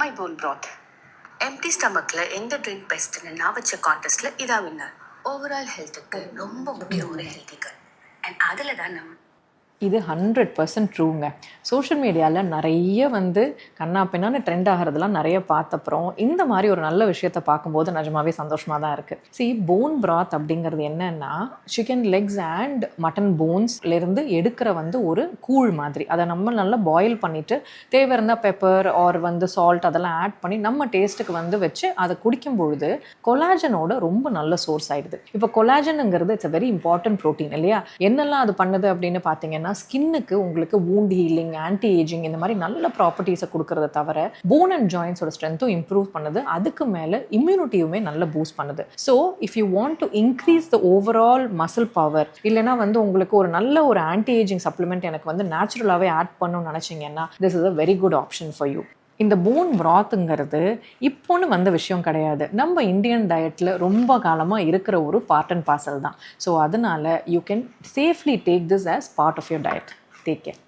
My bone broth empty ஸ்டமக்கில் எந்த drink பெஸ்ட்னு நான் வச்ச கான்டெஸ்ட்டில் இதாக வின்னர் ஓவரால் ஹெல்த்துக்கு ரொம்ப முக்கியம் ஒரு ஹெல்தி கட் அண்ட் அதில் தான் நம்ம இது ஹண்ட்ரட் பர்சன்ட் ட்ரூங்க சோஷியல் மீடியாவில் நிறைய வந்து கண்ணா பின்னான்னு ட்ரெண்ட் ஆகிறதுலாம் நிறைய பார்த்தப்புறம் இந்த மாதிரி ஒரு நல்ல விஷயத்தை பார்க்கும்போது நிஜமாவே சந்தோஷமாக தான் இருக்குது சி போன் பிராத் அப்படிங்கிறது என்னன்னா சிக்கன் லெக்ஸ் அண்ட் மட்டன் போன்ஸ்லேருந்து எடுக்கிற வந்து ஒரு கூழ் மாதிரி. அதை நம்ம நல்லா பாயில் பண்ணிவிட்டு தேவை இருந்தால் பெப்பர் ஆர் வந்து சால்ட் அதெல்லாம் ஆட் பண்ணி நம்ம டேஸ்ட்டுக்கு வந்து வச்சு அதை குடிக்கும் பொழுது கொலாஜனோட ரொம்ப நல்ல சோர்ஸ் ஆகிடுது இப்போ கொலாஜனுங்கிறது it's a very important protein இல்லையா? என்னெல்லாம் அது பண்ணுது அப்படின்னு பார்த்தீங்கன்னா ஸ்கின்னுக்கு உங்களுக்கு வூண்ட் ஹீலிங் ஆன்டி ஏஜிங் இந்த மாதிரி நல்ல ப்ராப்பர்ட்டிஸை கொடுக்கறத தவிர போன் அண்ட் ஜாயின்ஸோட ஸ்ட்ரென்த்தும் இம்ப்ரூவ் பண்ணுது. அதுக்கு மேலே இம்யூனிட்டியுமே நல்ல பூஸ்ட் பண்ணுது. So if you want to increase the overall muscle power இல்லைனா வந்து உங்களுக்கு ஒரு நல்ல ஒரு ஆன்டி ஏஜிங் சப்ளிமெண்ட் எனக்கு வந்து நேச்சுரலாகவே ஆட் பண்ணணும்னு நினச்சிங்கன்னா this is a very good option for you இந்த போன் ப்ராத்துங்கிறது இப்போன்னு வந்த விஷயம் கிடையாது. நம்ம இந்தியன் டயட்டில் ரொம்ப காலமாக இருக்கிற ஒரு பார்ட் அண்ட் பார்சல் தான். ஸோ அதனால you can safely take this as part of your diet take care